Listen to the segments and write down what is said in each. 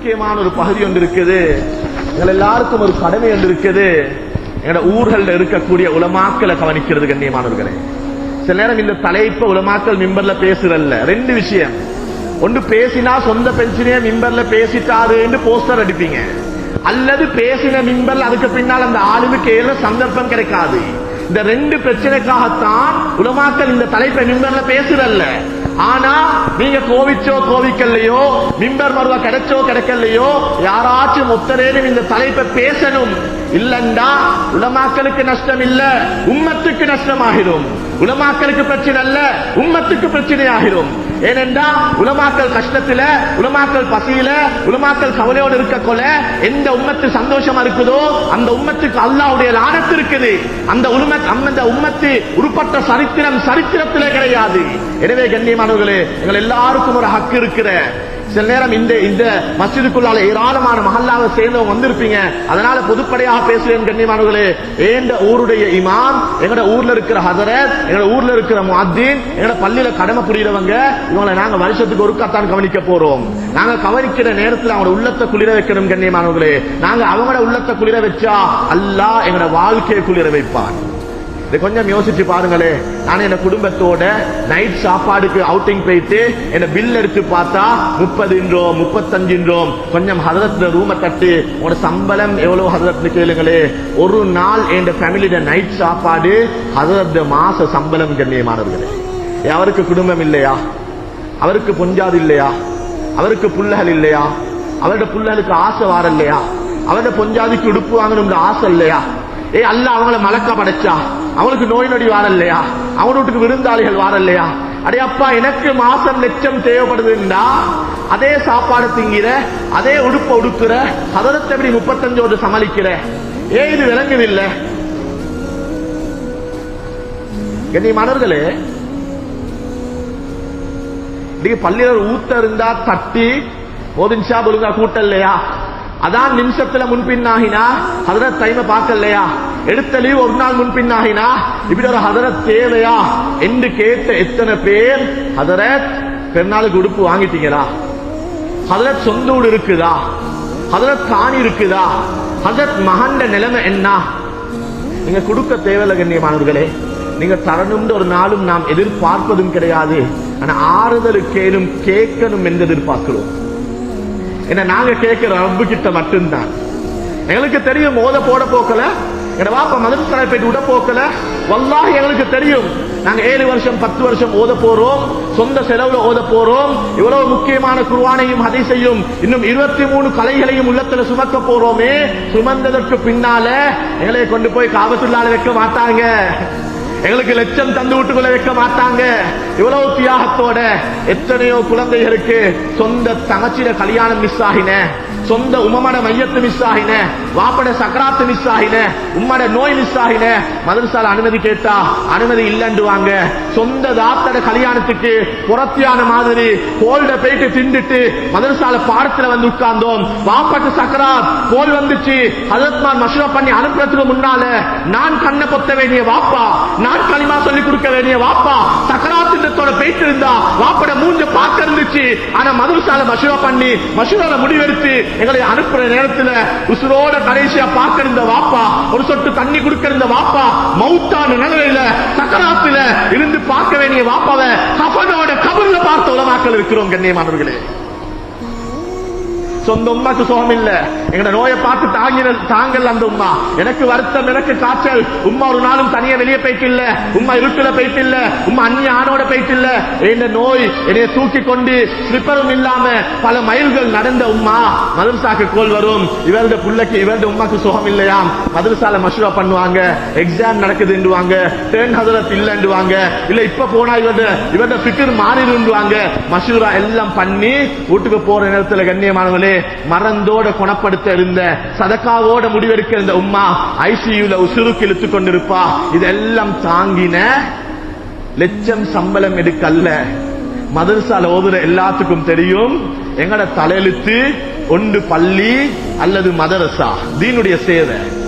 முக்கியமான ஒரு பகுதி ஒன்று இருக்குது எங்கள் எல்லாருக்கும் ஒரு கடமை ஒன்று இருக்குது எங்களோட ஊர்களில் இருக்கக்கூடிய உலமாக்களை கவனிக்கிறது கண்ணியமானவர்களே. சில நேரம் இந்த தலைப்ப உலமாக்கல் மிம்பர்ல பேசுறல்ல. ரெண்டு விஷயம். ஒன்று பேசினா சொந்த பென்ஷனே மிம்பர்ல பேசிட்டாருன்னு போஸ்டர் அடிப்பீங்க. அல்லது பேசின மிம்பர்ல அதுக்கு பின்னால் அந்த ஆளுமைக்கு ஏற சந்தர்ப்பம் கிடைக்காது. இந்த ரெண்டு பிரச்சனைக்காகத்தான் உலமாக்கள் இந்த தலைப்பை மிம்பர்ல பேசுறல்ல. ஆனா நீங்க கோவிச்சோ கோவிக்கலையோ மிம்பர் மருவா கிடைச்சோ கிடைக்கலையோ யாராச்சும் ஒத்தரேனும் இந்த தலைப்பை பேசணும். இல்லண்டா உலமாக்களுக்கு நஷ்டம் இல்ல உம்மத்துக்கு நஷ்டமாகிடும். உலமாக்களுக்கு பிரச்சனை அல்ல உம்மத்துக்கு பிரச்சனை ஆகிடும் ஏனென்றா உலமாக்கள் கஷ்டத்துல உலமாக்கள் பசியில உலமாக்கள் கவலையோடு இருக்க கொல எந்த உம்மத்து சந்தோஷமா இருக்குதோ அந்த உம்மத்துக்கு அல்லாவுடைய லானத்து இருக்குது. அந்த உலம அந்த உம்மத்து உருப்பட்ட சரித்திரம் சரித்திரத்திலே கிடையாது. எனவே கண்ணியமானவர்களே எங்கள் எல்லாருக்கும் ஒரு ஹக்கு இருக்கிற சில நேரம் இந்த இந்த மசிதுக்குள்ளால ஏராளமான மஹல்லாவை சேர்ந்தவங்க வந்திருப்பீங்க. அதனால பொதுப்படையாக பேசுவேன் கண்ணியமானவர்களே ஏண்ட ஊருடைய இமாம் எங்கட ஊர்ல இருக்கிற ஹசரத் எங்கட ஊர்ல இருக்கிற முஹத்தீன் எங்கட பள்ளியில கடமை புரியறவங்க இவங்களை நாங்க வருஷத்துக்கு ஒருக்காத்தான் கவனிக்க போறோம். நாங்க கவனிக்கிற நேரத்தில் அவங்க உள்ளத்தை குளிர வைக்கணும் கண்ணியமானவர்களே நாங்க அவங்களோட உள்ளத்தை குளிர வச்சா அல்லாஹ் எங்கட வாழ்க்கையை குளிர வைப்பான் இதை கொஞ்சம் யோசிச்சு பாருங்களே. நான் என் குடும்பத்தோட நைட் சாப்பாடுக்கு அவுட்டிங் போயிட்டு என்ன பில் எடுத்து பார்த்தா முப்பதுன்றோம் முப்பத்தஞ்சுன்றோம். கொஞ்சம் ஹதரத்துல ரூமை தட்டு உங்களோட சம்பளம் எவ்வளவு ஹதரத்னு கேளுங்களே. ஒரு நாள் என் ஃபேமிலியோட நைட் சாப்பாடு ஹதரத் மாச சம்பளம் கண்ணியமானவர்களே. ஏ, அவருக்கு குடும்பம் இல்லையா? அவருக்கு பொஞ்சாது இல்லையா? அவருக்கு புள்ளகள் இல்லையா? அவருடைய புள்ளகளுக்கு ஆசை வார இல்லையா? அவருடைய பொஞ்சாதிக்கு உடுப்பு வாங்கணும்ன்ற ஆசை இல்லையா? ஏ அல்ல அவங்கள மலக்க படைச்சா? அவனுக்கு நோய் நொடி வாரல்லையா? இல்லையா வீட்டுக்கு விருந்தாளிகள் வாரல்லையா? அடே அப்பா எனக்கு மாசம் லட்சம் தேவைப்படுதுண்டா. அதே சாப்பாடு திங்கிற அதே உடுப்பை உடுக்குற சதனத்தை எப்படி முப்பத்தஞ்சோடு சமாளிக்கிற? ஏ இது விளங்குதில்லை. கண்ணியமானவர்களே இன்னைக்கு பள்ளியில் ஊத்த இருந்தா தட்டி ஒரு நிமிஷம் ஒழுங்கா இல்லையா அதான் நிமிஷத்துல முன்பின்னாகினா ஹதரத் டைமை பார்க்கலையா? எடுத்த லீவ் ஒரு நாள் முன்பின்னாகினா இப்படி ஒரு ஹதரத் தேவையா? என்று கேட்ட எத்தனை பேர் ஹதரத் பெருநாளுக்கு உடுப்பு வாங்கிட்டீங்களா? ஹதரத் சொந்த வீடு இருக்குதா? ஹதரத் காணி இருக்குதா? ஹதரத் மகண்ட நிலைமை என்ன? நீங்க கொடுக்க தேவையில்லை கண்ணியமானவர்களே. நீங்க தரணும்னு ஒரு நாளும் நாம் எதிர்பார்ப்பதும் கிடையாது. ஆனா ஆறுதலுக்கேனும் கேட்கணும் என்று எதிர்பார்க்கிறோம். என்ன நாங்க கேட்கிற ரப்பு கிட்ட மட்டும்தான். எங்களுக்கு தெரியும் ஓத போட போக்கல. எங்க வாப்பா மதுரை போயிட்டு விட போக்கல. வல்லாஹி எங்களுக்கு தெரியும். நாங்க ஏழு வருஷம் பத்து வருஷம் ஓத போறோம். சொந்த செலவுல ஓத போறோம். இவ்வளவு முக்கியமான குர்ஆனையும் ஹதீஸையும் இன்னும் இருபத்தி மூணு கலைகளையும் உள்ளத்துல சுமக்க போறோமே. சுமந்ததற்கு பின்னால எங்களை கொண்டு போய் காபத்துள்ளால வைக்க மாட்டாங்க. எங்களுக்கு லட்சம் தந்து வீட்டுக்குள்ள வைக்க மாட்டாங்க. இவ்வளவு தியாகத்தோட எத்தனையோ குழந்தைகளுக்கு சொந்த தங்கச்சியில கல்யாணம் மிஸ் ஆகின. சொந்த உமமட மையத்து மிஸ் ஆகின. வாப்பட சக்கராத்து மிஸ் ஆகின. உம்மட நோய் மிஸ் ஆகின. மதரசால அனுமதி கேட்டா அனுமதி இல்லைன்றுவாங்க சொந்த தாத்தட கல்யாணத்துக்கு புறத்தியான மாதிரி கோல்ட போயிட்டு திண்டுட்டு மதரசால பாடத்துல வந்து உட்கார்ந்தோம். வாப்பட்டு சக்கராத் கோல் வந்துச்சு. ஹதரத்மான் மஷூரா பண்ணி அனுப்புறதுக்கு முன்னால நான் கண்ணை பொத்த வேண்டிய வாப்பா நான் களிமா சொல்லி கொடுக்க வேண்டிய வாப்பா சக்கராத்திட்டத்தோட போயிட்டு இருந்தா வாப்பட மூஞ்ச பார்க்க இருந்துச்சு ஆனா மதுசால மஷூரா பண்ணி மஷூரால முடிவெடுத்து எங்களை அனுப்புற நேரத்துல உசுரோட கடைசியா பார்க்க இருந்த வாப்பா ஒரு சொட்டு தண்ணி கொடுக்க இருந்த வாப்பா மவுத்தான நிலையில சக்கராத்துல இருந்து பார்க்க வேண்டிய வாப்பாவை கபனோட கபர்ல பார்த்த உலமாக்கள் இருக்கிறோம் கண்ணியமானவர்களே. சொந்த உமாக்கு சுகம் இல்ல எங்கட நோயை பார்த்து தாங்கின தாங்கல் அந்த உம்மா. எனக்கு வருத்தம் எனக்கு காய்ச்சல். உம்மா ஒரு நாளும் தனியா வெளியே போயிட்டு இல்ல உம்மா இருட்டுல போயிட்டு இல்ல உம்மா அந்நிய ஆணோட போயிட்டு இல்ல இந்த நோய் என்னைய தூக்கி கொண்டு ஸ்லிப்பரும் இல்லாம பல மைல்கள் நடந்த உம்மா. மதுரசாக்கு கோல் வரும். இவருடைய புள்ளைக்கு இவருடைய உம்மாக்கு சுகம் இல்லையாம் மதுரசால மஷூரா பண்ணுவாங்க. எக்ஸாம் நடக்குதுன்றுவாங்க டேர்ன் ஹதரத் இல்லைன்றுவாங்க இல்ல இப்ப போனா இவருடைய இவருடைய ஃபிக்கர் மாறிடுவாங்க மஷூரா எல்லாம் பண்ணி வீட்டுக்கு போற நேரத்துல கண்ணியமானவர்களே மறந்தோட குணப்படுத்த இருந்த சதக்காவோட முடிவெடுக்க இருந்த உம்மா ஐசியூல உசுருக்கு இழுத்து கொண்டிருப்பா. இதெல்லாம் தாங்கின லட்சம் சம்பளம் எடுக்கல்ல. மதரசால ஓதுற எல்லாத்துக்கும் தெரியும். எங்கட தலையெழுத்து ஒன்று பள்ளி அல்லது மதரசா. தீனுடைய சேவை.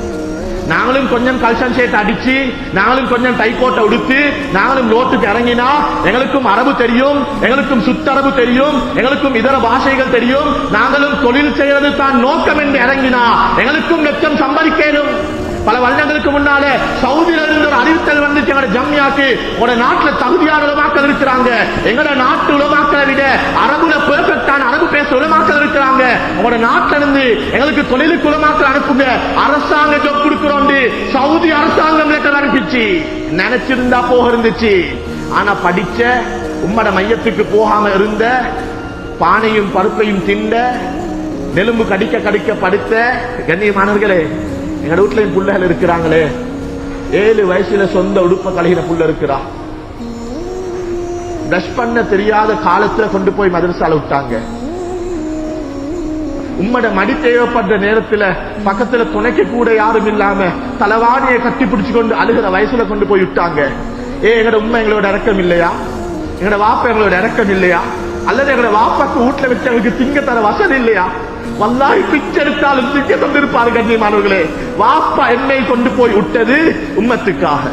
நாங்களும் கொஞ்சம் கல்சன் ஷேட் அடிச்சு நாங்களும் கொஞ்சம் டைக்கோட்டை உடுத்து நாங்களும் ரோட்டுக்கு இறங்கினா எங்களுக்கும் அரபு தெரியும் எங்களுக்கும் சுத்தரபு தெரியும் எங்களுக்கும் இதர பாஷைகள் தெரியும். நாங்களும் தொழில் செய்யறது தான் நோக்கம் என்று இறங்கினா எங்களுக்கும் லட்சம் சம்பாதிக்கணும். பல வருடங்களுக்கு முன்னாலே சவுதியில இருந்து ஒரு அறிவித்தல் வந்துச்சு எங்களோட ஜம்யாக்கு உங்களோட நாட்டுல தகுதியான உலமாக்கள் இருக்கிறாங்க. எங்களோட நாட்டு உலமாக்களை விட அரபுல பெர்ஃபெக்டான பேச உலமாக்கள் இருக்கிறாங்க. உங்களோட நாட்டில இருந்து எங்களுக்கு தொழிலுக்கு உலமாக்கள் அனுப்புங்க. அரசாங்க ஜோப் கொடுக்கிறோம் சவுதி அரசாங்கம் லெட்டர் அனுப்பிச்சு. நினைச்சிருந்தா போக இருந்துச்சு. ஆனா படிச்ச உம்மட மையத்துக்கு போகாம இருந்த பானையும் பருப்பையும் திண்ட நெலும்பு கடிக்க கடிக்க படுத்த கண்ணியமானவர்களே எங்க வீட்டுல என் பிள்ளைகள் இருக்கிறாங்களே. ஏழு வயசுல சொந்த உடுப்ப கழுகின புள்ள இருக்கிறான் பிரஷ் பண்ண தெரியாத காலத்துல கொண்டு போய் மதரசால விட்டாங்க. உம்மட மடி தேவைப்படுற நேரத்துல பக்கத்துல துணைக்க கூட யாரும் இல்லாம தலவாணியை கட்டி பிடிச்சு கொண்டு அழுகிற வயசுல கொண்டு போய் விட்டாங்க. ஏ எங்கட உண்மை எங்களோட இறக்கம் இல்லையா? எங்கட வாப்பா எங்களோட இறக்கம் இல்லையா? அல்லது எங்கட வாப்பாக்கு வீட்டுல வச்சு அவங்களுக்கு திங்க தர வசதி இல்லையா? வல்லாய் பிச்செடுத்தாலும் திங்க தந்திருப்பாரு கண்ணியமானவர்களே. வாப்பா என்னை கொண்டு போய் விட்டது உம்மத்துக்காக.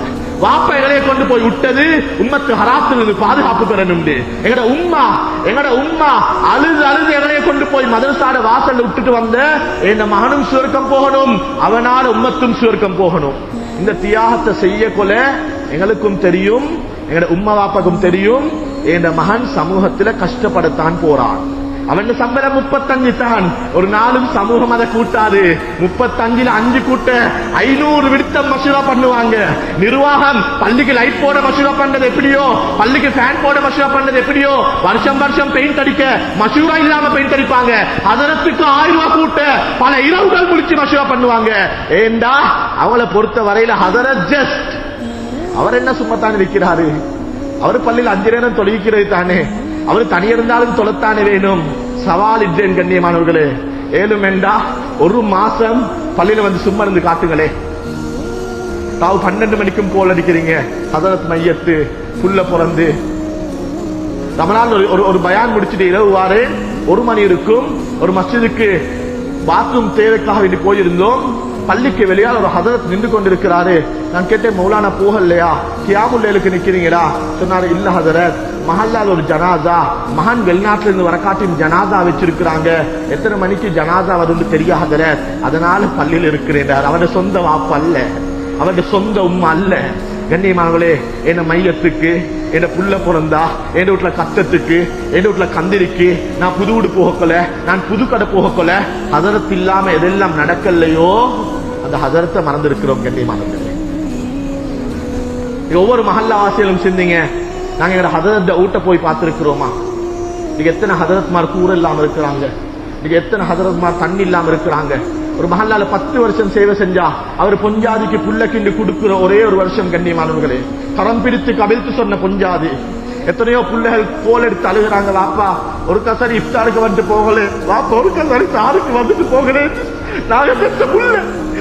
வாப்ப எங்களைய கொண்டு போய் விட்டது உம்மத்து ஹராத்திலிருந்து பாதுகாப்பு பெறணும் எங்கட உம்மா எங்கட உம்மா அழுது அழுது எங்களைய கொண்டு போய் மதரசாட வாசல்ல விட்டுட்டு வந்த என் மகனும் சுவர்க்கம் போகணும் அவனால் உம்மத்தும் சுவர்க்கம் போகணும். இந்த தியாகத்தை செய்ய கொல எங்களுக்கும் தெரியும் எங்கட உம்மா வாப்பாக்கும் தெரியும் என் மகன் சமூகத்துல கஷ்டப்படத்தான் போறான். அவன் சம்பளம் முப்பத்தஞ்சு தான் ஒரு நாளும் சமூகம் அதை கூட்டாது முப்பத்தஞ்சுல அஞ்சு கூட்ட ஐநூறு விடுத்தம் மசூரா பண்ணுவாங்க நிர்வாகம் பள்ளிக்கு லைட் போட மசூரா பண்றது எப்படியோ பள்ளிக்கு ஃபேன் போட மசூரா பண்றது எப்படியோ வருஷம் வருஷம் பெயிண்ட் அடிக்க மசூரா இல்லாம பெயிண்ட் அடிப்பாங்க அதனத்துக்கு ஆயிரம் ரூபாய் கூட்ட பல இரவுகள் முடிச்சு மசூரா பண்ணுவாங்க ஏண்டா அவளை பொறுத்த வரையில ஹதரத் ஜஸ்ட் அவர் என்ன சும்மா தானே அவர் பள்ளியில் அஞ்சு நேரம் தொழிக்கிறது தானே அவர் தனியிருந்தாலும் தொலைத்தானே வேணும் சவால் இட்டேன் கண்ணியமானவர்களே. ஏழும் வேண்டா ஒரு மாசம் பள்ளியில வந்து சும்மா இருந்து காட்டுங்களே. தாவு பன்னெண்டு மணிக்கும் கோல் அடிக்கிறீங்க. ஹதரத் மையத்து புள்ள பிறந்து. ரமலான் ஒரு ஒரு- ஒரு பயான் முடிச்சுட்டு இரவு வாரு. ஒரு மணி இருக்கும். ஒரு மஸ்ஜிதுக்கு பாத்ரூம் தேவைக்காக வேண்டி போயிருந்தோம். பள்ளிக்கு வெளியால் ஒரு ஹதரத் நின்று கொண்டிருக்கிறாரு. நான் கேட்டேன் மௌலானா போகலையா? கியாமுல்லேலுக்கு நிற்கிறீங்களா சொன்னார் இல்ல ஹதரத். மஹல்லால் ஒரு ஜனாதா மகன் வெளிநாட்டிலிருந்து இருந்து வரக்காட்டியும் ஜனாதா வச்சிருக்கிறாங்க. எத்தனை மணிக்கு ஜனாதா வரும்னு தெரியாதர அதனால பள்ளியில் இருக்கிறேன் அவருடைய சொந்த வாப்பு அல்ல. அவருடைய சொந்த உண்மை அல்ல. கண்ணியமானவளே என்ன மையத்துக்கு என்ன புள்ள பிறந்தா என் வீட்டுல கஷ்டத்துக்கு என் வீட்டுல கந்திரிக்கு நான் புது வீடு போகக்கொல நான் புது கடை போகக்கொல ஹதரத் இல்லாம எதெல்லாம் நடக்கலையோ அந்த ஹசரத்தை மறந்திருக்கிறோம் கண்ணியமானவர்களே ஒவ்வொரு மஹல்லா ஆசையிலும் சிந்திங்க. நாங்க எங்க ஹதரத்தை ஊட்ட போய் பார்த்திருக்கிறோமா? இன்னைக்கு எத்தனை ஹதரத்மார் கூற இல்லாம இருக்கிறாங்க? இன்னைக்கு எத்தனை ஹதரத்மார் தண்ணி இல்லாம இருக்கிறாங்க? ஒரு மஹல்லால பத்து வருஷம் சேவை செஞ்சா அவர் பொஞ்சாதிக்கு புள்ள கிண்டு கொடுக்கிற ஒரே ஒரு வருஷம் கண்ணியமானவர்களே கரம் பிடித்து கவிழ்த்து சொன்ன பொஞ்சாதி எத்தனையோ பிள்ளைகள் கோல் எடுத்து அழுகிறாங்க வாப்பா ஒரு கசரி இஃப்தாருக்கு வந்துட்டு போகல. வாப்பா ஒரு கசரி சாருக்கு வந்துட்டு போகலே. நாங்க பெற்ற புள்ள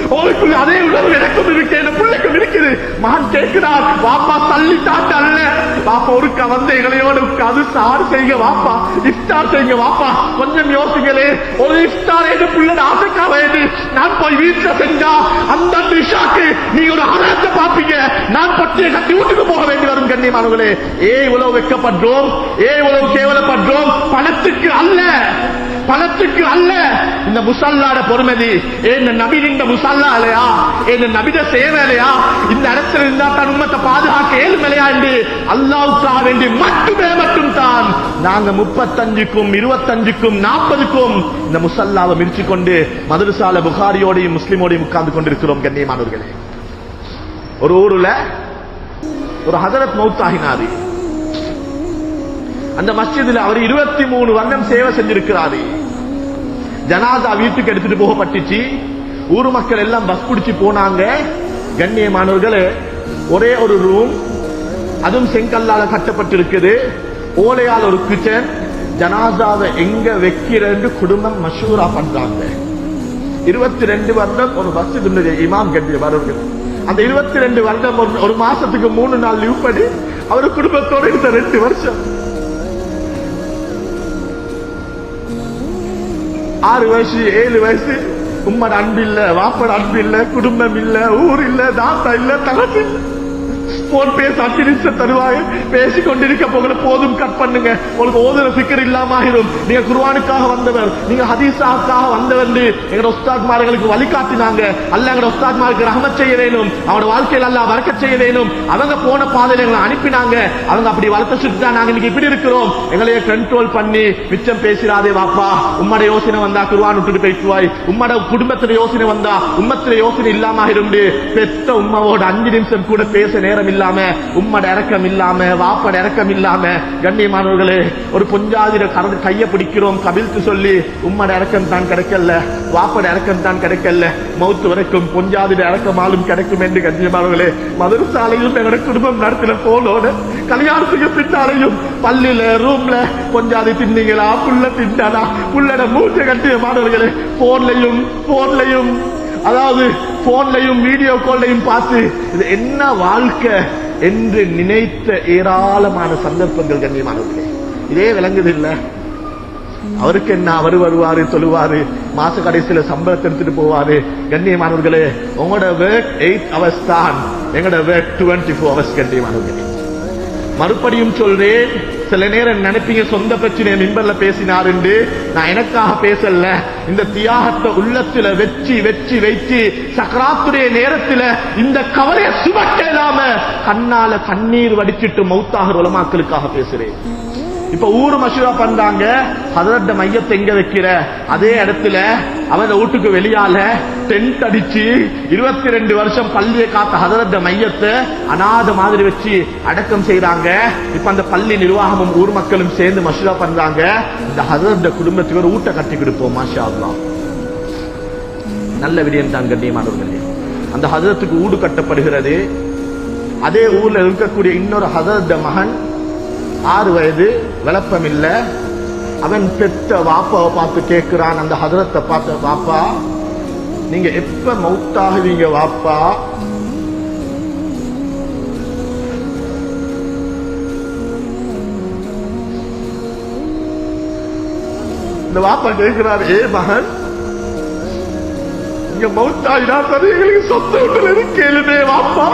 உங்களுக்குள்ள அதே உணர்வு எனக்கும் இருக்கு என் பிள்ளைக்கும் இருக்குது மகன் கேட்கிறார் வாப்பா தள்ளி தாட்ட அல்ல. பாப்பா ஒரு வந்து எங்களையோட உட்காந்து சார் செய்யுங்க வாப்பா. இஃப்தார் செய்யுங்க வாப்பா. கொஞ்சம் யோசிக்கலே ஒரு இஃப்தார் எது பிள்ளை ஆசைக்கா வேண்டி நான் போய் வீட்டுல செஞ்சா அந்த நிஷாக்கு நீ ஒரு அறத்தை பாப்பீங்க நான் பற்றிய கட்டி வீட்டுக்கு போக வேண்டி வரும் கண்ணியமானவர்களே ஏ இவ்வளவு வெட்கப்படுறோம்? ஏ இவ்வளவு கேவலப்படுறோம்? பணத்துக்கு அல்ல. பணத்துக்கு அல்ல. இந்த முசல்லாட பொறுமதி இந்த நபி இந்த முசல்லா இல்லையா இந்த நபித சேவை இந்த இடத்துல இருந்தா தன் உம்மத்தை பாதுகாக்க ஏழு இல்லையா என்று அல்லாவுக்காக வேண்டி மட்டுமே மட்டும் தான். நாங்க முப்பத்தஞ்சுக்கும் இருபத்தஞ்சுக்கும் நாற்பதுக்கும் இந்த முசல்லாவை மிரிச்சு கொண்டு மதுரசால புகாரியோடையும் முஸ்லிமோடையும் உட்கார்ந்து கொண்டிருக்கிறோம் கண்ணியமானவர்களே. ஒரு ஊருல ஒரு ஹதரத் மௌத்தாகினாரு. அந்த மஸ்ஜிதுல அவர் இருபத்தி மூணு வருடம் சேவை செஞ்சிருக்கிறாரு. ஜனாதா வீட்டுக்கு எடுத்துட்டு போகப்பட்டுச்சு ஊர் மக்கள் எல்லாம் பஸ் பிடிச்சி போனாங்க. கண்ணியமானவர்களே ஒரே ஒரு ரூம் அதுவும் செங்கல்லால கட்டப்பட்டிருக்குது. ஓலையால் ஒரு கிச்சன். ஜனாதாவை எங்க வைக்கிறன்னு குடும்பம் மஷூரா பண்றாங்க. இருபத்தி ரெண்டு வருடம் ஒரு பஸ் இமாம் கட்டி வருவர்கள் அந்த இருபத்தி ரெண்டு வருடம் ஒரு- ஒரு மாசத்துக்கு மூணு நாள் லீவ் படி அவர் குடும்பத்தோட இருந்த ரெண்டு வருஷம். ஆறு வயசு ஏழு வயசு. உம்மட அன்பு இல்ல வாப்பட அன்பு இல்ல குடும்பம் இல்ல ஊர் இல்ல தாத்தா இல்ல தகப்பு இல்லை. போன் பேச அஞ்சு நிமிஷம் தருவாய் பேசி கொண்டிருக்க போகல போதும் கட் பண்ணுங்க. உங்களுக்கு ஓதுற சிக்கர் இல்லாம ஆகிரும் நீங்க குருவானுக்காக வந்தவர் நீங்க ஹதீஸாக்காக வந்தவர் எங்க உஸ்தாத்மார்களுக்கு வழிகாட்டினாங்க. அல்ல எங்க உஸ்தாத்மாருக்கு ரஹம செய்ய வேணும். அவனோட வாழ்க்கையில் அல்ல வரக்க செய்ய வேணும். அவங்க போன பாதையில எங்களை அனுப்பினாங்க. அவங்க அப்படி வளர்த்த சுட்டு தான் நாங்க இன்னைக்கு இப்படி இருக்கிறோம். எங்களைய கண்ட்ரோல் பண்ணி மிச்சம் பேசிடாதே வாப்பா. உம்மட யோசனை வந்தா குருவான் விட்டுட்டு போயிட்டுவாய். உம்மட குடும்பத்துல யோசனை வந்தா உம்மத்துல யோசனை இல்லாம ஆயிரும் பெத்த உம்மாவோட அஞ்சு நிமிஷம் கூட பேச நேரம் இல்லாம உம்மட இறக்கம் இல்லாம வாப்பட இறக்கம் இல்லாம கண்ணியமானவர்களே ஒரு பொஞ்சாதிர கரடு கைய பிடிக்கிறோம் கபில்த்து சொல்லி உம்மட இறக்கம் தான் கிடைக்கல வாப்பட இறக்கம் தான் கிடைக்கல மௌத்து வரைக்கும் பொஞ்சாதிர இறக்கமாலும் கிடைக்கும் என்று கண்ணியமானவர்களே மதுரசாலையும் எங்களோட குடும்பம் நடத்தின போலோட கல்யாணத்துக்கு பின்னாலையும் பள்ளியில ரூம்ல பொஞ்சாதி தின்னீங்களா புள்ள தின்னாடா புள்ளட கட்டிய மாணவர்களே போன்லையும் போன்லையும் அதாவது போன்லையும் வீடியோ கால்லையும் பார்த்து இது என்ன வாழ்க்கை என்று நினைத்த ஏராளமான சந்தர்ப்பங்கள் கண்ணியமானவர்களே. இதே விளங்குது இல்ல? அவருக்கு என்ன அவர் வருவாரு சொல்லுவாரு மாச கடைசியில சம்பளத்தை எடுத்துட்டு போவாரு. கண்ணியமானவர்களே உங்களோட வேர்க் எயிட் ஹவர்ஸ் தான். எங்களோட வேர்க் டுவெண்ட்டி ஃபோர் அவர்ஸ் கண்ணியமானவர்களே. மறுபடியும் சொல்றேன் சில நேரம் நினைப்பீங்க சொந்த பிரச்சனையை மிம்பர்ல என்று. நான் எனக்காக பேசல. இந்த தியாகத்தை உள்ளத்துல வெச்சு வெச்சு வைத்து சக்கராத்துடைய நேரத்துல இந்த கவலையை சுமக்க இல்லாம கண்ணால கண்ணீர் வடிச்சிட்டு மௌத்தாகிற உலமாக்களுக்காக பேசுறேன். இப்ப ஊரு மசூரா பண்றாங்க. ஹதரட்ட மையத்தை எங்க வைக்கிற? அதே இடத்துல அவன் வீட்டுக்கு வெளியால டென்ட் அடிச்சு இருபத்தி ரெண்டு வருஷம் பள்ளியை காத்த ஹதரத்த மையத்தை அனாத மாதிரி வச்சு அடக்கம் செய்யறாங்க இப்ப அந்த பள்ளி நிர்வாகமும் ஊர் மக்களும் சேர்ந்து மசூதா பண்றாங்க. இந்த ஹதரத்த குடும்பத்துக்கு ஒரு ஊட்ட கட்டி கொடுப்போம் மாஷா நல்ல விடயம் தான் கண்ணியமானவர்களே. அந்த ஹதரத்துக்கு ஊடு கட்டப்படுகிறது. அதே ஊர்ல இருக்கக்கூடிய இன்னொரு ஹதரத்த மகன் ஆறு வயது விளப்பம் இல்லை அவன் பெத்த வாப்பாவை பார்த்து கேட்கிறான் அந்த ஹதரத்தை பார்த்து வாப்பா நீங்க எப்ப மௌத்தாகுவீங்க வாப்பா? இந்த வாப்பா கேட்கிறார் ஏ மகன் நீங்க மௌத்தாயினா சரி எங்களுக்கு சொந்த வீட்டுல இருக்கேளுமே வாப்பா.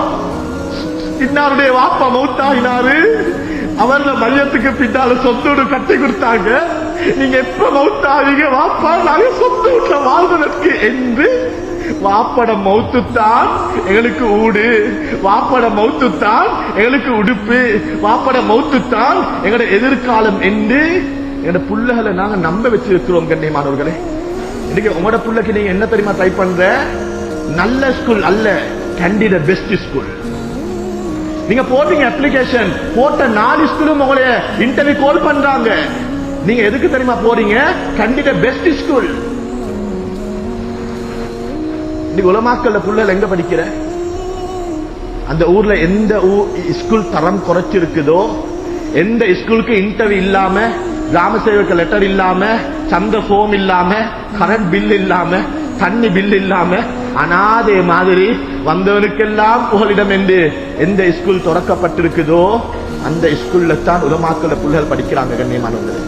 இன்னாருடைய வாப்பா மௌத்தாயினாரு? அவர்ல மையத்துக்கு பின்னால சொத்தோடு கட்டி கொடுத்தாங்க. நீங்க எப்ப மௌத்தாவீங்க வாப்பா நாங்க சொத்து வீட்டுல வாழ்வதற்கு என்று. வாப்பட மௌத்து தான் எங்களுக்கு ஊடு. வாப்பட மௌத்து தான் எங்களுக்கு உடுப்பு. வாப்பட மௌத்து தான் எங்களோட எதிர்காலம் என்று. எங்களோட புள்ளைகளை நாங்க நம்ப வச்சிருக்கிறோம் கண்ணியமானவர்களே. இன்னைக்கு உங்களோட புள்ளைக்கு நீங்க என்ன தெரியுமா ட்ரை பண்ற? நல்ல ஸ்கூல் அல்ல கண்டிட பெஸ்ட் ஸ்கூல் நீங்க போட்டீங்க அப்ளிகேஷன் போட்ட நாலு ஸ்கூலும் உங்களை இன்டர்வியூ கால் பண்றாங்க. நீங்க எதுக்கு தெரியுமா போறீங்க? கண்டிப்பா பெஸ்ட் ஸ்கூல் இன்னைக்கு உலமாக்கல்ல புள்ளல் எங்க படிக்கிற? அந்த ஊர்ல எந்த ஸ்கூல் தரம் குறைச்சிருக்குதோ எந்த ஸ்கூலுக்கு இன்டர்வியூ இல்லாம கிராம சேவக லெட்டர் இல்லாம சந்த ஃபோம் இல்லாம கரண்ட் பில் இல்லாம தண்ணி பில் இல்லாம அனாதே மாதிரி வந்தவனுக்கெல்லாம் புகலிடம் என்று எந்த ஸ்கூல் திறக்கப்பட்டிருக்குதோ அந்த ஸ்கூல்ல தான் உலமாக்கல பிள்ளைகள் படிக்கிறாங்க கண்ணியமானவங்களே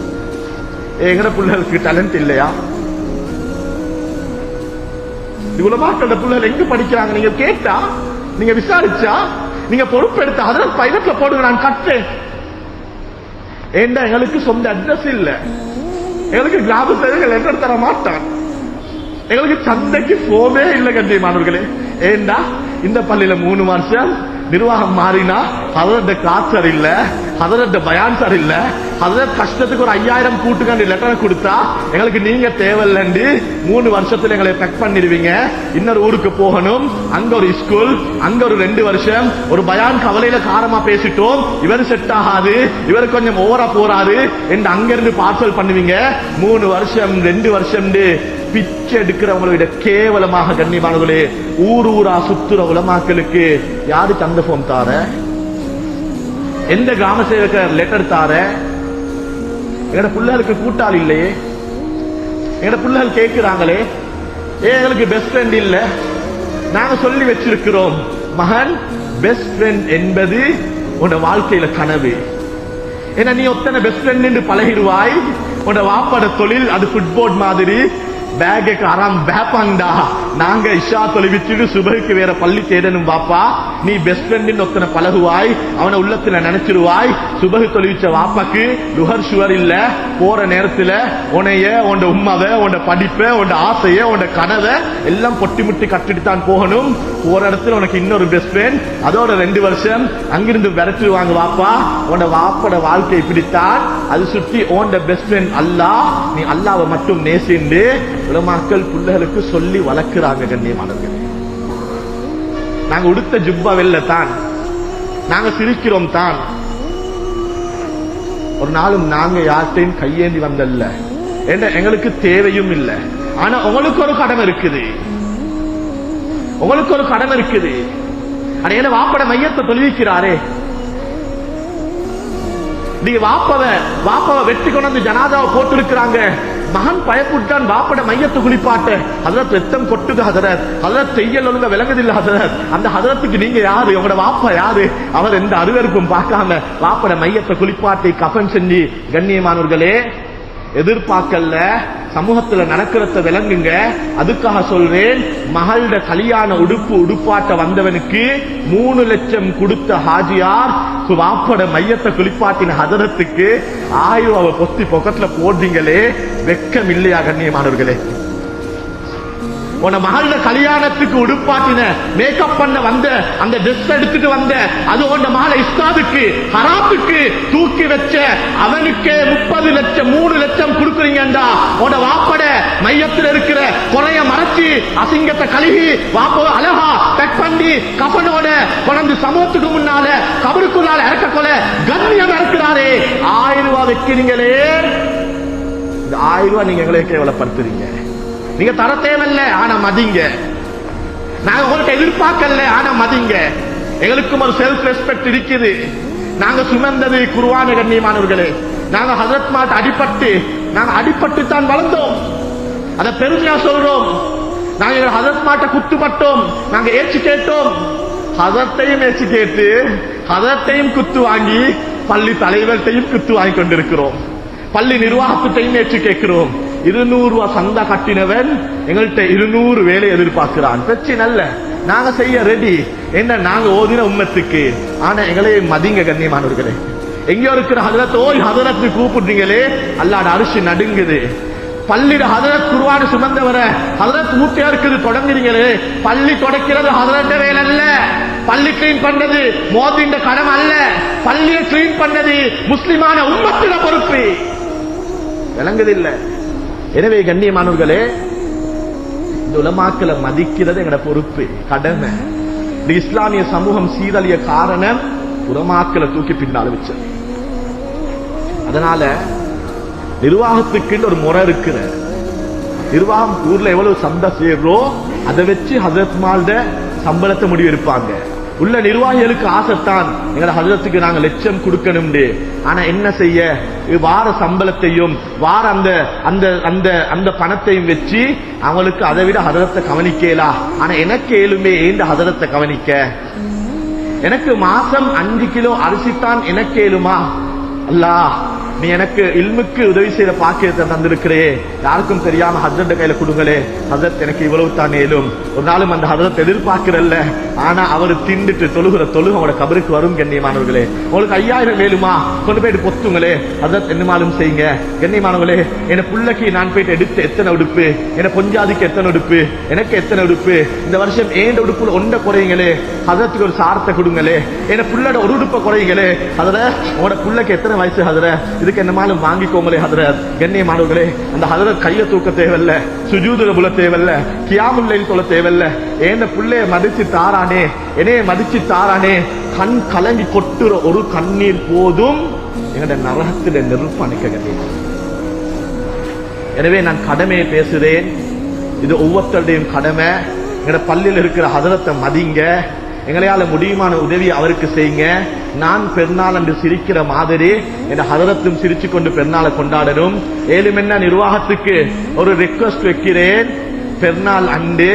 எங்கட பிள்ளைகளுக்கு டேலண்ட் இல்லையா? உலமாக்கல பிள்ளைகள் எங்க படிக்கிறாங்க? நீங்க கேட்டா நீங்க விசாரிச்சா நீங்க பொறுப்பெடுத்து அதில் பைலட்ல போடுங்க நான் கட்டேன் ஏண்டா எங்களுக்கு சொந்த அட்ரஸ் இல்ல? எங்களுக்கு கிராம சேவைகள் லெட்டர் தர மாட்டான். எங்களுக்கு சந்தைக்கு போவே இல்லை கண்ணியமானவர்களே ஏண்டா? இந்த பள்ளியில மூணு வருஷம் நிர்வாகம் மாறினா அதோட காசர் இல்ல அதோட பயான் சார் இல்ல அதோட கஷ்டத்துக்கு ஒரு ஐயாயிரம் கூட்டுக்காண்டி லெட்டர் கொடுத்தா எங்களுக்கு நீங்க தேவையில்லண்டி. மூணு வருஷத்துல எங்களை பெக் பண்ணிடுவீங்க. இன்னொரு ஊருக்கு போகணும். அங்க ஒரு ஸ்கூல் அங்க ஒரு ரெண்டு வருஷம். ஒரு பயான் கவலையில காரமா பேசிட்டோம். இவர் செட் ஆகாது. இவர் கொஞ்சம் ஓவரா போறாரு. என்று அங்க இருந்து பார்சல் பண்ணுவீங்க. மூணு வருஷம் ரெண்டு வருஷம் பிச்சை எடுக்கிறவங்களை விட கேவலமாக கண்ணியமானவர்களே ஊர் ஊரா சுத்துற உலமாக்களுக்கு யாரு தந்த போம் தார? எந்த கிராம சேவகர் லெட்டர் தார? எங்கட பிள்ளைகளுக்கு கூட்டாளி இல்லையே? எங்கட பிள்ளைகள் கேட்கிறாங்களே ஏ எங்களுக்கு பெஸ்ட் ஃப்ரெண்ட் இல்ல. நாங்க சொல்லி வச்சிருக்கிறோம். மகன் பெஸ்ட் ஃப்ரெண்ட் என்பது உன்னோட வாழ்க்கையில கனவு. ஏன்னா நீ ஒத்தனை பெஸ்ட் ஃப்ரெண்ட் என்று பழகிடுவாய். உன்னோட வாப்பாட தொழில் அது ஃபுட்போர்ட் மாதிரி. බෑගෙට අරන් බෑපන්ඩා நாங்க இஷா தொலைவிச்சுட்டு சுபகுக்கு வேற பள்ளி தேடணும் பாப்பா. நீ பெஸ்ட் ஃப்ரெண்ட் ஒத்தனை பழகுவாய் அவனை உள்ளத்துல நினைச்சிருவாய். சுபகு தொலைவிச்ச வாப்பாக்கு லுகர் சுவர் இல்ல. போற நேரத்துல உனைய உண்ட உம்மாவை உண்ட படிப்பை உண்ட ஆசைய உண்ட கனவை எல்லாம் பொட்டி முட்டி கட்டிட்டு தான் போகணும். ஒரு இடத்துல உனக்கு இன்னொரு பெஸ்ட் ஃப்ரெண்ட் அதோட ரெண்டு வருஷம் அங்கிருந்து விரட்டிடுவாங்க வாப்பா. உன்னோட வாப்போட வாழ்க்கை இப்படித்தான் அது சுற்றி ஓண்ட பெஸ்ட் ஃப்ரெண்ட் அல்லாஹ். நீ அல்லாவை மட்டும் நேசிந்து உலமாக்கள் பிள்ளைகளுக்கு சொல்லி வளர்க்கிறாங்க கண்ணியமானவர்கள் நாங்க உடுத்த ஜுப்பா வெல்ல தான். நாங்க சிரிக்கிறோம் தான். ஒரு நாளும் நாங்க யார்கிட்டையும் கையேந்தி வந்தல்ல. என்ன எங்களுக்கு தேவையும் இல்லை. ஆனா உங்களுக்கு ஒரு கடமை இருக்குது. உங்களுக்கு ஒரு கடமை இருக்குது. அடையில வாப்பட மையத்தை தொழுவிக்கிறாரே. நீங்க வாப்பவ வாப்பவ வெட்டி கொண்டு வந்து ஜனாதாவை போட்டிருக்கிறாங்க. மகன் பயப்புட்டான் வாப்பட மையத்தை குளிப்பாட்ட. ஹதரத் ரத்தம் கொட்டுது ஹதரத். ஹதரத் செய்யல் ஒழுங்க விளங்குதில்ல ஹதரத். அந்த ஹதரத்துக்கு நீங்க யாரு? உங்களோட வாப்பா யாரு? அவர் எந்த அருவருப்பும் பார்க்காம வாப்பட மையத்தை குளிப்பாட்டி கஃபன் செஞ்சு கண்ணியமானவர்களே எதிர்பார்க்கல சமூகத்துல நடக்கிறத விளங்குங்க. அதுக்காக சொல்றேன் மகளிட கல்யாண உடுப்பு உடுப்பாட்ட வந்தவனுக்கு மூணு லட்சம் கொடுத்த ஹாஜியார் வாப்பட மையத்தை குளிப்பாட்டின ஹதரத்துக்கு ஆயுள் அவ பொத்தி பொக்கத்துல போடுறீங்களே வெக்கம் இல்லையா கண்ணியமானவர்களே? உன மகள கல்யாணத்துக்கு உடுப்பாட்டின மேக்கப் பண்ண வந்த அந்த ட்ரெஸ் எடுத்துட்டு வந்த அது உன் மகள இஸ்தாதுக்கு ஹராத்துக்கு தூக்கி வச்ச அவனுக்கே முப்பது லட்சம் மூணு லட்சம் கொடுக்குறீங்கடா உன வாப்பட மையத்தில் இருக்கிற குறைய மறைச்சு அசிங்கத்தை கழுகி வாப்போ அழகா பெக் பண்ணி கபனோட கொண்டு சமூகத்துக்கு முன்னால கபருக்குள்ளால இறக்க கொல கண்ணியம் இறக்குறாரே. ஆயிரம் ரூபாய் வைக்கிறீங்களே. இந்த ஆயிரம் ரூபாய் நீங்க எங்களை கேவலப்படுத்துறீங்க. நீங்க தர தேவையில்ல ஆனா மதிங்க. நாங்க உங்கள்ட்ட எதிர்பார்க்கல ஆனா மதிங்க. எங்களுக்கும் ஒரு செல்ஃப் ரெஸ்பெக்ட் இருக்குது. நாங்க சுமந்தது குருவான கண்ணியமானவர்களே. நாங்க ஹசரத் மாட் அடிபட்டு நாங்க அடிபட்டு தான் வளர்ந்தோம். அதை பெருமையா சொல்றோம். நாங்க எங்கள் ஹசரத் மாட்ட குத்துப்பட்டோம். நாங்க ஏச்சு கேட்டோம். ஹசரத்தையும் ஏச்சு கேட்டு ஹசரத்தையும் குத்து வாங்கி பள்ளி தலைவர்கிட்டையும் குத்து வாங்கி கொண்டிருக்கிறோம். பள்ளி நிர்வாகத்தையும் ஏற்று கேட்கிறோம். இருநூறு ரூபா சந்தா கட்டினவன் எங்கள்கிட்ட இருநூறு வேலை எதிர்பார்க்கிறான். பிரச்சனை அல்ல. நாங்க செய்ய ரெடி என்ன நாங்க ஓதின உண்மத்துக்கு ஆனா எங்களே மதிங்க கண்ணியமானவர்களே. எங்கேயோ இருக்கிற ஹதரத் ஓய் ஹதரத்து கூப்பிடுறீங்களே. அல்லாட அரிசி நடுங்குது. பள்ளியில ஹதரத் குருவான சுமந்தவரை ஹதரத் மூட்டையா இருக்குது தொடங்குறீங்களே. பள்ளி தொடக்கிறது ஹதரத்த வேலை அல்ல. பள்ளி கிளீன் பண்றது மோதிண்ட கடமை அல்ல. பள்ளியை கிளீன் பண்ணது முஸ்லிமான உம்மத்தின பொறுப்பு. விளங்குதில்லை. எனவே கண்ணியமானவர்களே இந்த உலமாக்களை மதிக்கிறது எங்கட பொறுப்பு கடமை. இந்த இஸ்லாமிய சமூகம் சீரழிய காரணம் உலமாக்களை தூக்கி பின்னால் வச்சது. அதனால நிர்வாகத்துக்குன்னு ஒரு முறை இருக்கிற நிர்வாகம் ஊர்ல எவ்வளவு சந்தை சேர்றோ அதை வச்சு ஹசரத் மால்ட சம்பளத்தை முடிவு எடுப்பாங்க உள்ள நிர்வாகிகளுக்கு ஆசைத்தான் எங்களை ஹசரத்துக்கு நாங்க லட்சம் கொடுக்கணும்னு. ஆனா என்ன செய்ய? வார சம்பளத்தையும் வார அந்த அந்த அந்த அந்த பணத்தையும் வச்சு அவங்களுக்கு அதை விட ஹதரத்தை கவனிக்கலா? ஆனா எனக்கு ஏழுமே ஏந்த ஹதரத்தை கவனிக்க? எனக்கு மாசம் அஞ்சு கிலோ அரிசி தான் எனக்கு ஏழுமா? அல்லாஹ் நீ எனக்கு இல்முக்கு உதவி செய்த பாக்கியத்தை தந்திருக்கிறே. யாருக்கும் தெரியாம ஹசரத் கையில கொடுங்களே. ஹசரத் எனக்கு இவ்வளவு தான் ஏலும் ஒரு நாளும் அந்த ஹசரத் எதிர்பார்க்கிறல்ல. ஆனா அவர் திண்டுட்டு தொழுகிற தொழுக அவட கபருக்கு வரும் கண்ணியமானவர்களே. உங்களுக்கு ஐயாயிரம் வேலுமா கொண்டு போயிட்டு பொத்துங்களே. ஹசரத் என்னமாலும் செய்யுங்க. கண்ணியமானவர்களே என புள்ளைக்கு நான் போயிட்டு எடுத்து எத்தனை உடுப்பு? என பொஞ்சாதிக்கு எத்தனை உடுப்பு? எனக்கு எத்தனை உடுப்பு? இந்த வருஷம் ஏண்ட உடுப்புல ஒன்றை குறையுங்களே? ஹசரத்துக்கு ஒரு சாரத்தை கொடுங்களே. என புள்ளட ஒரு உடுப்பை குறையுங்களே? அதுல உங்களோட புள்ளைக்கு எத்தனை வயசு ஹதர இதுக்கு என்னமாலும் வாங்கிக்கோங்களே ஹதரத். கண்ணியமானவர்களே அந்த ஹதரத் கையை தூக்க தேவையில்ல சுஜூதுல புல தேவையில்ல கியாமுல்லையில் சொல்ல தேவையில்ல. ஏந்த புள்ளைய மதிச்சு தாரானே என்னைய மதிச்சு தாரானே கண் கலங்கி கொட்டுற ஒரு கண்ணீர் போதும் என்னோட நரகத்தில நெருப்பு அணைக்க எனவே நான் கடமையை பேசுறேன். இது ஒவ்வொருத்தருடையும் கடமை. என்னோட பள்ளியில் இருக்கிற ஹதரத்தை மதிங்க. எங்களையால முடியுமான உதவி அவருக்கு செய்யுங்க. நான் பெருநாள் என்று சிரிக்கிற மாதிரி என் ஹதரத்தும் சிரிச்சு கொண்டு பெருநாளை கொண்டாடணும். ஏழும் என்ன நிர்வாகத்துக்கு ஒரு ரெக்வஸ்ட் வைக்கிறேன். பெருநாள் அண்டு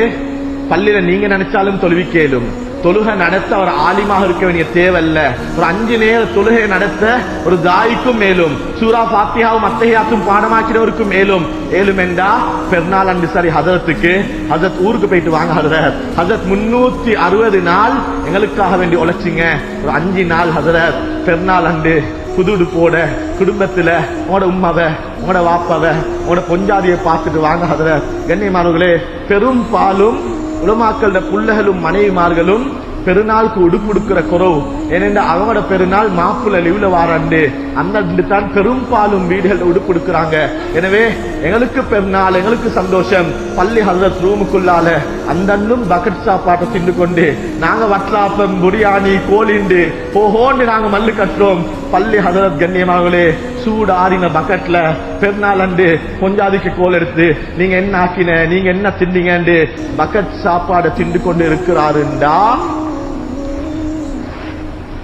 பள்ளியில நீங்க நினைச்சாலும் தொழுவிக்கேலும் தொழுகை நடத்த ஒரு ஆலிமாக இருக்க வேண்டிய தேவையில்ல. ஒரு அஞ்சு நேர தொழுகை நடத்த ஒரு தாய்க்கும் மேலும் சூரா பாத்தியாவும் அத்தகையாத்தும் பாடமாக்கிறவருக்கும் மேலும். ஏலும் என்றா பெருநாள் அன்பு சரி ஹதரத்துக்கு ஹசரத் ஊருக்கு போயிட்டு வாங்க ஹசரத் ஹசரத் முன்னூத்தி அறுபது நாள் எங்களுக்காக வேண்டி உழைச்சிங்க. ஒரு அஞ்சு நாள் ஹசரத் பெருநாள் அன்று புது உடுப்போட குடும்பத்துல உங்களோட உம்மாவ உங்களோட வாப்பாவை உங்களோட பொஞ்சாதியை பார்த்துட்டு வாங்க ஹசரத் கண்ணியமானவர்களே பெரும்பாலும் உலமாக்களோட புள்ளகளும் மனைவிமார்களும் பெருநாளுக்கு உடுப்புடுக்கிற குறவு. ஏனென்ற அவங்களோட பெருநாள் மாப்பிள்ள லீவ்ல வாரண்டு. அந்த தான் பெரும்பாலும் வீடுகள் உடுப்புடுக்கிறாங்க எனவே எங்களுக்கு பெருநாள் எங்களுக்கு சந்தோஷம். பள்ளி ஹல்ரத் ரூமுக்குள்ளால அந்தன்னும் பக்கெட் சாப்பாட்டை தின்று கொண்டு நாங்க வட்லாப்பம் பிரியாணி கோழிண்டு போகோண்டு நாங்க மல்லு கட்டுறோம். பள்ளி ஹசரத் கண்ணியமாகவே சூடு ஆறின பக்கெட்ல பெருநாள் அண்டு கொஞ்சாதிக்கு கோல் எடுத்து நீங்க என்ன ஆக்கின? நீங்க என்ன தின்னீங்கன்னு பக்கெட் சாப்பாடை திண்டு கொண்டு இருக்கிறாருண்டா?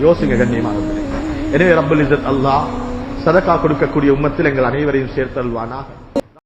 யோசிங்க கண்ணியமாக எனவே ரப்பல் இசத் அல்லாஹ் சதக்கா கொடுக்கக்கூடிய உம்மத்தில் எங்கள் அனைவரையும் சேர்த்தல்வானாக.